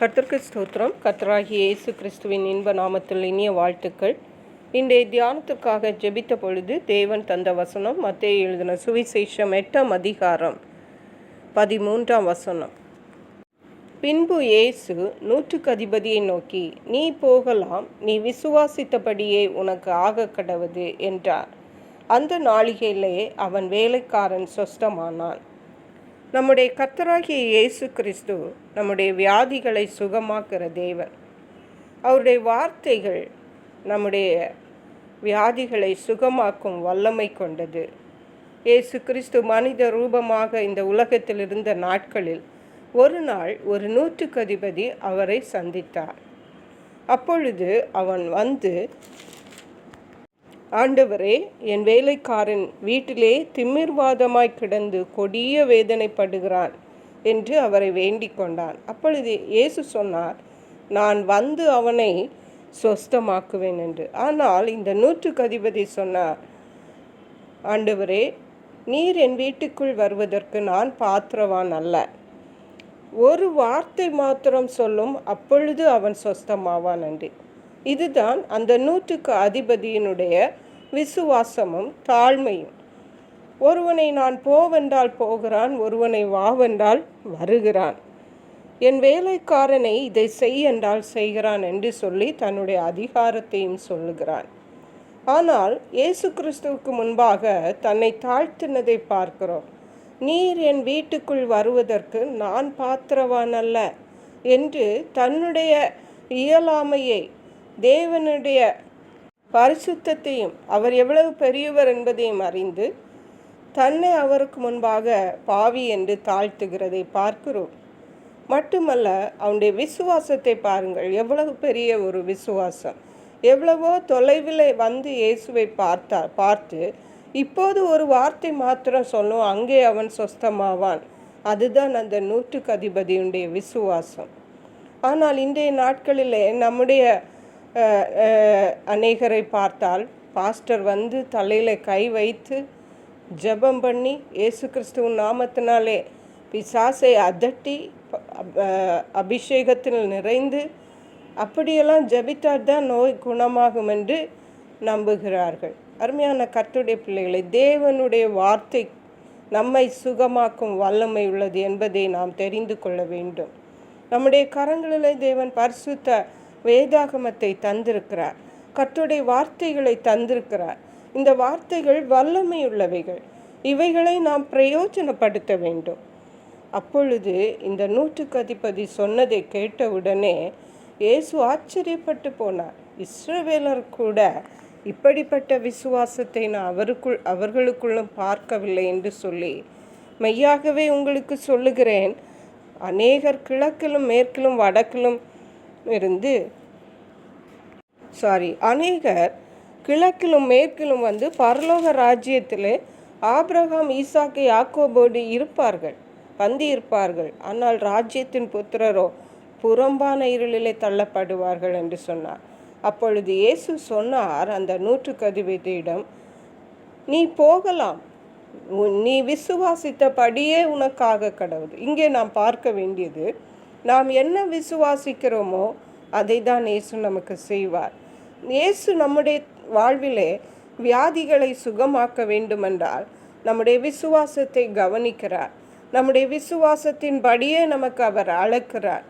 கர்த்தர்க்கு ஸ்தோத்திரம். கர்த்தராகி இயேசு கிறிஸ்துவின் இன்ப நாமத்தில் இனிய வாழ்த்துக்கள். இன்றைய தியானத்திற்காக ஜெபித்த பொழுது தேவன் தந்த வசனம் மத்திய எழுதின சுவிசேஷம் எட்டாம் அதிகாரம் பதிமூன்றாம் வசனம். பின்பு இயேசு நூற்றுக்கு அதிபதியை நோக்கி நீ போகலாம் நீ விசுவாசித்தபடியே உனக்கு ஆக கடவுது என்றார். அந்த நாளிகையிலே அவன் வேலைக்காரன் சொஸ்தமானான். நம்முடைய கத்தராகிய இயேசு கிறிஸ்து நம்முடைய வியாதிகளை சுகமாக்குற தேவன். அவருடைய வார்த்தைகள் நம்முடைய வியாதிகளை சுகமாக்கும் வல்லமை கொண்டது. இயேசு கிறிஸ்து மனித ரூபமாக இந்த உலகத்தில் இருந்த நாட்களில் ஒரு நாள் ஒரு நூற்றுக்கு அதிபதி அவரை சந்தித்தார். அப்பொழுது அவன் வந்து ஆண்டவரே என் வேலைக்காரன் வீட்டிலே திமிர்வாதமாய் கிடந்து கொடிய வேதனைப்படுகிறான் என்று அவரை வேண்டிக் கொண்டான். அப்பொழுது இயேசு சொன்னார் நான் வந்து அவனை சொஸ்தமாக்குவேன் என்று. ஆனால் இந்த நூற்றுக்கு அதிபதி சொன்னார் ஆண்டவரே நீர் என் வீட்டுக்குள் வருவதற்கு நான் பாத்திரவான் அல்ல. ஒரு வார்த்தை மாத்திரம் சொல்லும் அப்பொழுது அவன் சொஸ்தமாவான் என்று. இதுதான் அந்த நூற்றுக்கு அதிபதியினுடைய விசுவாசமும் தாழ்மையும். ஒருவனை நான் போவென்றால் போகிறான் ஒருவனை வாவென்றால் வருகிறான். என் வேலைக்காரனை இதை செய் என்றால் செய்கிறான் என்று சொல்லி தன்னுடைய அதிகாரத்தையும் சொல்லுகிறான். ஆனால் இயேசு கிறிஸ்துவுக்கு முன்பாக தன்னை தாழ்த்தினதை பார்க்கிறோம். நீர் என் வீட்டுக்குள் வருவதற்கு நான் பாத்திரவான் அல்ல என்று தன்னுடைய இயலாமையை தேவனுடைய பரிசுத்தத்தையும் அவர் எவ்வளவு பெரியவர் என்பதையும் அறிந்து தன்னை அவருக்கு முன்பாக பாவி என்று தாழ்த்துகிறதை பார்க்கிறோம். மட்டுமல்ல அவனுடைய விசுவாசத்தை பாருங்கள். எவ்வளவு பெரிய ஒரு விசுவாசம். எவ்வளவோ தொலைவில் வந்து இயேசுவை பார்த்தா பார்த்து இப்போது ஒரு வார்த்தை மாத்திரம் சொல்லும் அங்கே அவன் சொஸ்தமாவான். அதுதான் அந்த நூற்றுக்கு அதிபதியுடைய விசுவாசம். ஆனால் இன்றைய நாட்களில் நம்முடைய அநேகரை பார்த்தால் பாஸ்டர் வந்து தலையில் கை வைத்து ஜபம் பண்ணி இயேசு கிறிஸ்துவின் நாமத்தினாலே பிசாசை அதட்டி அபிஷேகத்தில் நிறைந்து அப்படியெல்லாம் ஜபித்தால் தான் நோய் குணமாகும் என்று நம்புகிறார்கள். அருமையான கர்த்துடைய பிள்ளைகளை தேவனுடைய வார்த்தை நம்மை சுகமாக்கும் வல்லமை உள்ளது என்பதை நாம் தெரிந்து கொள்ள வேண்டும். நம்முடைய கரங்களிலே தேவன் பரிசுத்த வேதாகமத்தை தந்திருக்கிறார். கற்றுடைய வார்த்தைகளை தந்திருக்கிறார். இந்த வார்த்தைகள் வல்லமையுள்ளவைகள். இவைகளை நாம் பிரயோஜனப்படுத்த வேண்டும். அப்பொழுது இந்த நூற்றுக்கு அதிபதி சொன்னதை கேட்டவுடனே இயேசு ஆச்சரியப்பட்டு போனார். இஸ்ரவேலர் கூட இப்படிப்பட்ட விசுவாசத்தை நான் அவருக்குள் அவர்களுக்குள்ளும் பார்க்கவில்லை என்று சொல்லி மெய்யாகவே உங்களுக்கு சொல்லுகிறேன். அநேகர் கிழக்கிலும் மேற்கிலும் வடக்கிலும் இருந்து சாரி அநேகர் கிழக்கிலும் மேற்கிலும் வந்து பரலோக ராஜ்யத்தில் ஆப்ரஹாம் ஈசாக்கு யாக்கோபோடு இருப்பார்கள் பந்தி இருப்பார்கள். ஆனால் ராஜ்யத்தின் புத்திரரோ புறம்பான இருளிலே தள்ளப்படுவார்கள் என்று சொன்னார். அப்பொழுது இயேசு சொன்னார் அந்த நூற்று அதிபதியிடம் நீ போகலாம். நீ விசுவாசித்தபடியே உனக்காக கடவுள். இங்கே நாம் பார்க்க வேண்டியது நாம் என்ன விசுவாசிக்கிறோமோ அதை தான் இயேசு நமக்கு செய்வார். இயேசு நம்முடைய வாழ்விலே வியாதிகளை சுகமாக்க வேண்டுமென்றால் நம்முடைய விசுவாசத்தை கவனிக்கிறார். நம்முடைய விசுவாசத்தின் படியே நமக்கு அவர் அழைக்கிறார்.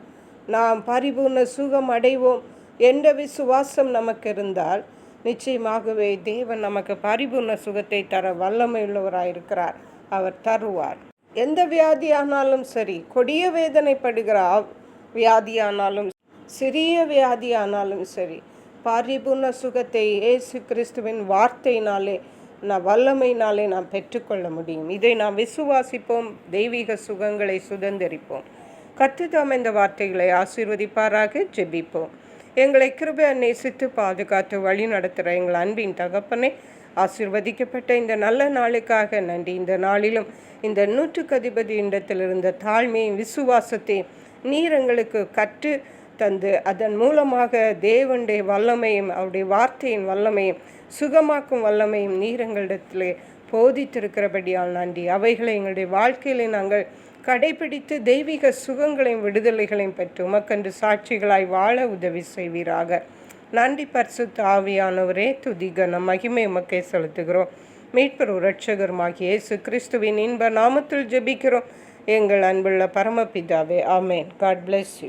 நாம் பரிபூர்ண சுகம் அடைவோம் என்ற விசுவாசம் நமக்கு இருந்தால் நிச்சயமாகவே தேவன் நமக்கு பரிபூர்ண சுகத்தை தர வல்லமையுள்ளவராயிருக்கிறார். அவர் தருவார். எந்த வியாதியானாலும் சரி கொடிய வேதனைப்படுகிற வியாதியானாலும் சிறிய வியாதியானாலும் சரி பரிபூர்ண சுகத்தை இயேசு கிறிஸ்துவின் வார்த்தையினாலே நான் வல்லமையினாலே நாம் பெற்றுக்கொள்ள முடியும். இதை நாம் விசுவாசிப்போம் தெய்வீக சுகங்களை சுதந்திரிப்போம். கற்றுத்தாம் இந்த வார்த்தைகளை ஆசீர்வதிப்பாராக ஜெபிப்போம். எங்களை கிருபை நேசித்து பாதுகாத்து வழி நடத்துகிற எங்கள் அன்பின் தகப்பனை ஆசிர்வதிக்கப்பட்ட இந்த நல்ல நாளுக்காக நன்றி. இந்த நாளிலும் இந்த நூற்றுக்கு அதிபதி இடத்தில் இருந்த தாழ்மையும் விசுவாசத்தையும் நீர் எங்களுக்கு கற்று தந்து அதன் மூலமாக தேவனுடைய வல்லமையும் அவருடைய வார்த்தையின் வல்லமையும் சுகமாக்கும் வல்லமையும் நீர் எங்களிடத்திலே போதித்திருக்கிறபடியால் நன்றி. அவைகளை எங்களுடைய வாழ்க்கையிலே நாங்கள் கடைபிடித்து தெய்வீக சுகங்களையும் விடுதலைகளையும் பெற்று உமக்கன்று சாட்சிகளாய் வாழ உதவி செய்வீராக. நன்றி பர்சு ஆவியானவரே துதிகன மகிமை உமக்கே செலுத்துகிறோம். மீட்பர் இரட்சகருமாகிய இயேசு கிறிஸ்துவின் இன்ப நாமத்தில் ஜெபிக்கிறோம். எங்கள் அன்புள்ள பரமபிதாவே ஆமேன். God bless you